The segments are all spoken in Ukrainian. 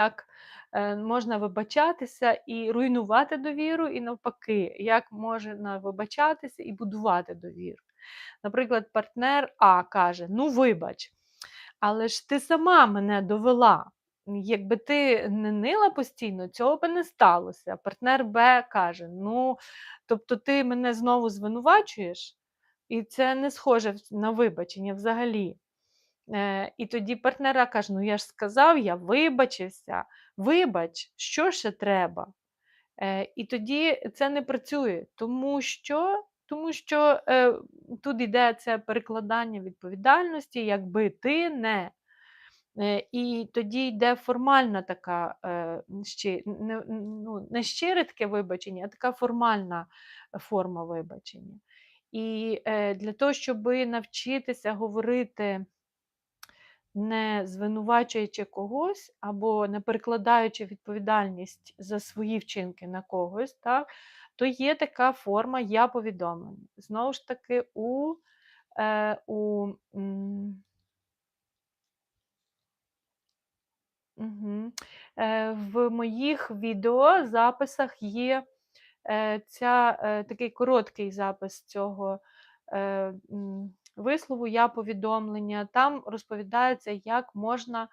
як е, можна вибачатися і руйнувати довіру, і навпаки, як можна вибачатися і будувати довіру. Наприклад, партнер А каже: Ну, вибач, але ж ти сама мене довела. Якби ти не нила постійно, цього би не сталося. Партнер Б каже: Ну, тобто ти мене знову звинувачуєш, і це не схоже на вибачення взагалі. Е, І тоді партнера каже: Ну я ж сказав, я вибачився, вибач, що ще треба? Е, І тоді це не працює, тому що тому що е, тут йде це перекладання відповідальності, якби ти не. Е, І тоді йде формальна така е, щи, не, ну, не щире таке вибачення, а така формальна форма вибачення. І е, для того, щоб навчитися говорити не звинувачуючи когось або не перекладаючи відповідальність за свої вчинки на когось, так, то є така форма я повідомлення. Знову ж таки, у, е, у м. Е, В моїх відеозаписах є е, ця, е, такий короткий запис цього вислову я повідомлення. Там розповідається, як можна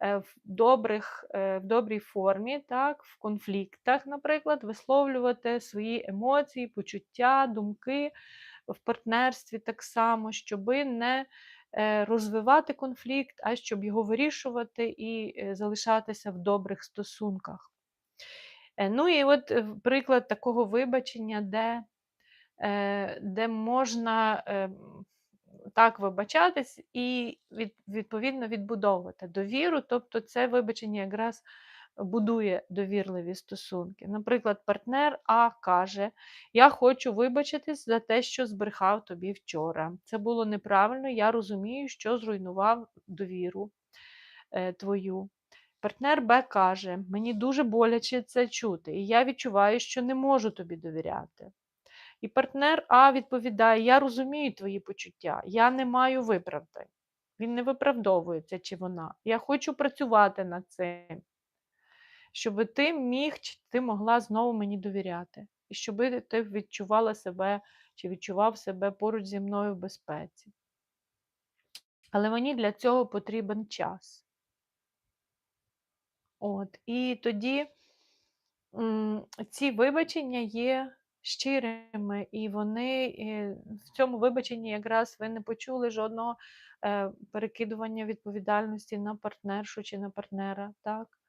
е, в добрих, е, в добрій формі, так, в конфліктах, наприклад, висловлювати свої емоції, почуття, думки в партнерстві так само, щоби не Е, розвивати конфлікт, а щоб його вирішувати і залишатися в добрих стосунках. Ну і от приклад такого вибачення, де де можна так вибачатись і відповідно відбудовувати довіру, тобто це вибачення якраз будує довірливі стосунки. Наприклад, партнер А каже: Я хочу вибачитись за те, що збрехав тобі вчора. Це було неправильно, я розумію, що зруйнував довіру е, твою. Партнер Б каже: Мені дуже боляче це чути, і я відчуваю, що не можу тобі довіряти. І партнер А відповідає: Я розумію твої почуття, я не маю виправдань. Він не виправдовується чи вона. Я хочу працювати над цим щоб ти міг чи ти могла знову мені довіряти. І щоб ти відчувала себе чи відчував себе поруч зі мною в безпеці. Але мені для цього потрібен час. От, І тоді ці вибачення є щирими, і вони в цьому вибаченні якраз ви не почули жодного е, перекидування відповідальності на партнершу чи на партнера. так?